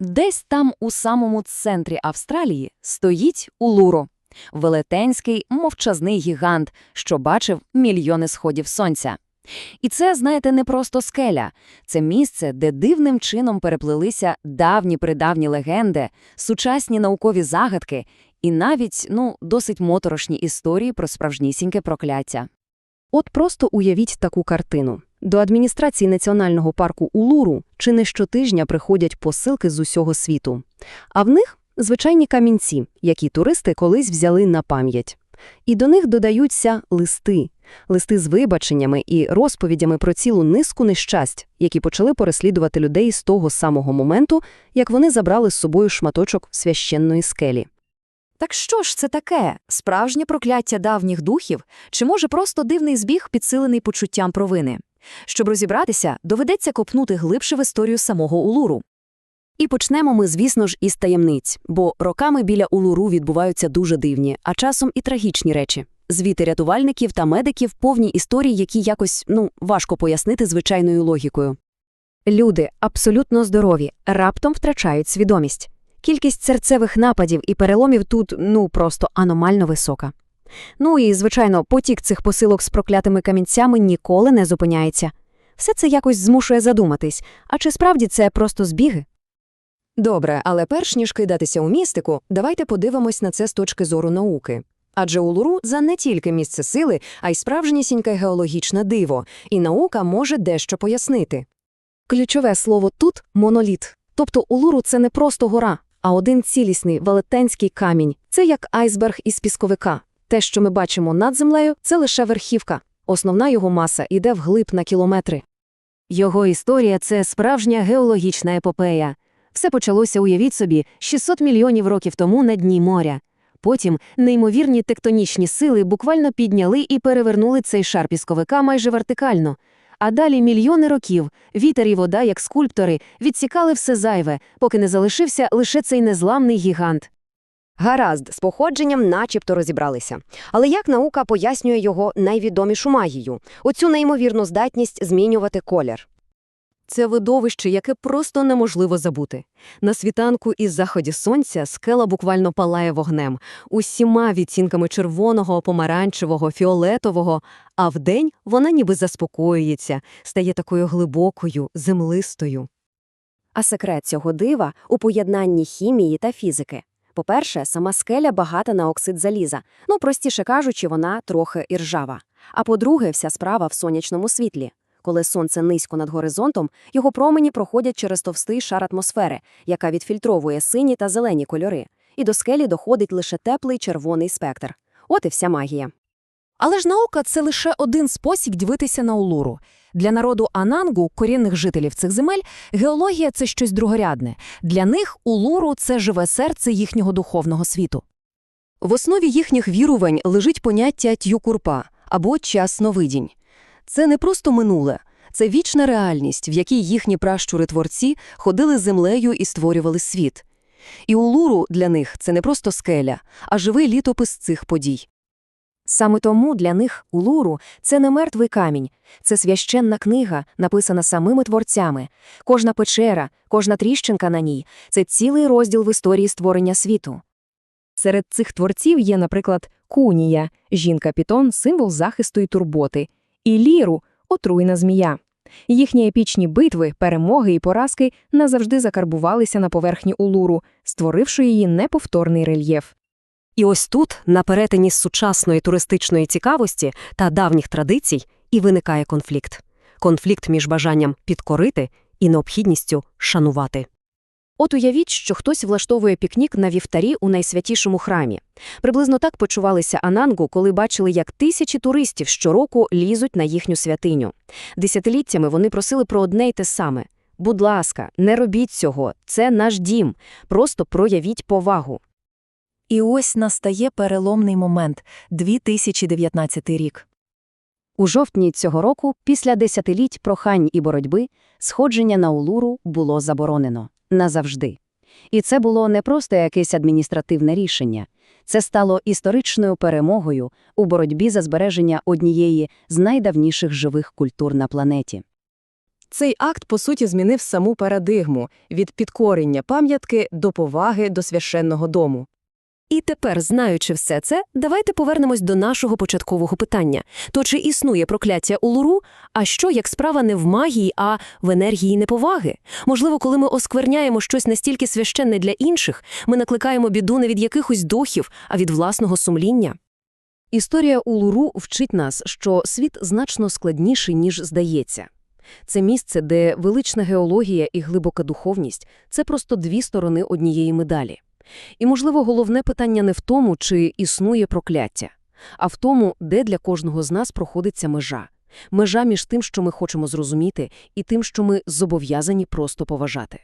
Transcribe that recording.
Десь там у самому центрі Австралії стоїть Улуру – велетенський мовчазний гігант, що бачив мільйони сходів сонця. І це, знаєте, не просто скеля. Це місце, де дивним чином переплелися давні-придавні легенди, сучасні наукові загадки і навіть, ну, досить моторошні історії про справжнісіньке прокляття. От просто уявіть таку картину. До адміністрації національного парку Улуру чи не щотижня приходять посилки з усього світу. А в них звичайні камінці, які туристи колись взяли на пам'ять. І до них додаються листи. Листи з вибаченнями і розповідями про цілу низку нещасть, які почали переслідувати людей з того самого моменту, як вони забрали з собою шматочок священної скелі. Так що ж це таке? Справжнє прокляття давніх духів? Чи може просто дивний збіг, підсилений почуттям провини? Щоб розібратися, доведеться копнути глибше в історію самого Улуру. І почнемо ми, звісно ж, із таємниць, бо роками біля Улуру відбуваються дуже дивні, а часом і трагічні речі. Звіти рятувальників та медиків повні історії, які якось, ну, важко пояснити звичайною логікою. Люди, абсолютно здорові, раптом втрачають свідомість. Кількість серцевих нападів і переломів тут, ну, просто аномально висока. Ну і, звичайно, потік цих посилок з проклятими камінцями ніколи не зупиняється. Все це якось змушує задуматись, а чи справді це просто збіги? Добре, але перш ніж кидатися у містику, давайте подивимось на це з точки зору науки. Адже Улуру за не тільки місце сили, а й справжнісіньке геологічне диво, і наука може дещо пояснити. Ключове слово тут моноліт. Тобто Улуру це не просто гора, а один цілісний велетенський камінь. Це як айсберг із пісковика. Те, що ми бачимо над землею, це лише верхівка. Основна його маса йде вглиб на кілометри. Його історія – це справжня геологічна епопея. Все почалося, уявіть собі, 600 мільйонів років тому на дні моря. Потім неймовірні тектонічні сили буквально підняли і перевернули цей шар пісковика майже вертикально. А далі мільйони років вітер і вода, як скульптори, відсікали все зайве, поки не залишився лише цей незламний гігант. Гаразд, з походженням начебто розібралися. Але як наука пояснює його найвідомішу магію – оцю неймовірну здатність змінювати колір? Це видовище, яке просто неможливо забути. На світанку із заході сонця скела буквально палає вогнем, усіма відтінками червоного, помаранчевого, фіолетового, а вдень вона ніби заспокоюється, стає такою глибокою, землистою. А секрет цього дива у поєднанні хімії та фізики. По-перше, сама скеля багата на оксид заліза, ну, простіше кажучи, вона трохи іржава. А по-друге, вся справа в сонячному світлі. Коли сонце низько над горизонтом, його промені проходять через товстий шар атмосфери, яка відфільтровує сині та зелені кольори, і до скелі доходить лише теплий червоний спектр. От і вся магія. Але ж наука це лише один спосіб дивитися на Улуру. Для народу Анангу, корінних жителів цих земель, геологія це щось другорядне. Для них Улуру це живе серце їхнього духовного світу. В основі їхніх вірувань лежить поняття т'юкурпа або час-новидінь. Це не просто минуле, це вічна реальність, в якій їхні пращури-творці ходили землею і створювали світ. І Улуру для них це не просто скеля, а живий літопис цих подій. Саме тому для них Улуру – це не мертвий камінь, це священна книга, написана самими творцями. Кожна печера, кожна тріщинка на ній – це цілий розділ в історії створення світу. Серед цих творців є, наприклад, Кунія, жінка-пітон, символ захисту і турботи, і Ліру – отруйна змія. Їхні епічні битви, перемоги і поразки назавжди закарбувалися на поверхні Улуру, створивши її неповторний рельєф. І ось тут, на перетині сучасної туристичної цікавості та давніх традицій, і виникає конфлікт. Конфлікт між бажанням підкорити і необхідністю шанувати. От уявіть, що хтось влаштовує пікнік на вівтарі у найсвятішому храмі. Приблизно так почувалися Анангу, коли бачили, як тисячі туристів щороку лізуть на їхню святиню. Десятиліттями вони просили про одне й те саме. Будь ласка, не робіть цього, це наш дім, просто проявіть повагу. І ось настає переломний момент – 2019 рік. У жовтні цього року, після десятиліть прохань і боротьби, сходження на Улуру було заборонено. Назавжди. І це було не просто якесь адміністративне рішення. Це стало історичною перемогою у боротьбі за збереження однієї з найдавніших живих культур на планеті. Цей акт, по суті, змінив саму парадигму від підкорення пам'ятки до поваги до священного дому. І тепер, знаючи все це, давайте повернемось до нашого початкового питання. То чи існує прокляття Улуру? А що, як справа не в магії, а в енергії неповаги? Можливо, коли ми оскверняємо щось настільки священне для інших, ми накликаємо біду не від якихось духів, а від власного сумління? Історія Улуру вчить нас, що світ значно складніший, ніж здається. Це місце, де велична геологія і глибока духовність – це просто дві сторони однієї медалі. І, можливо, головне питання не в тому, чи існує прокляття, а в тому, де для кожного з нас проходиться межа. Межа між тим, що ми хочемо зрозуміти, і тим, що ми зобов'язані просто поважати.